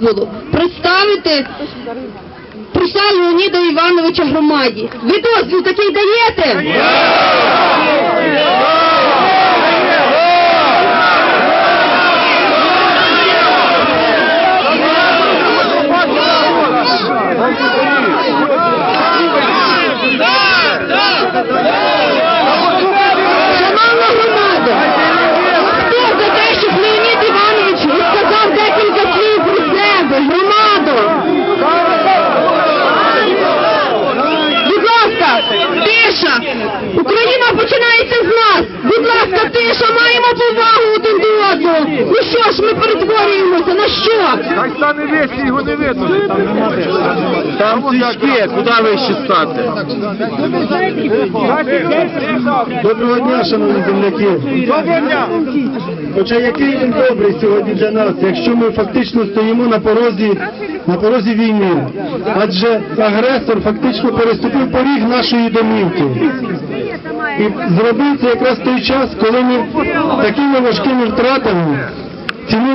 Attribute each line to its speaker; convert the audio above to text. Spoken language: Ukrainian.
Speaker 1: дозволу представити Пруса Леоніда Івановича громаді. Ви дозвіл такий даєте? Повагу один до одного! Ну що ж, ми перетворюємося на що?
Speaker 2: Хай стане весь, його не видно.
Speaker 3: Там тишки, куди вище стати?
Speaker 4: Доброго дня, шановні земляки.
Speaker 2: Доброго дня!
Speaker 4: Хоча який він добрий сьогодні для нас, якщо ми фактично стоїмо на порозі, на порозі війни. Адже агресор фактично переступив поріг нашої домівки. Зробив це якраз той час, коли ми такими важкими втратами цінуємо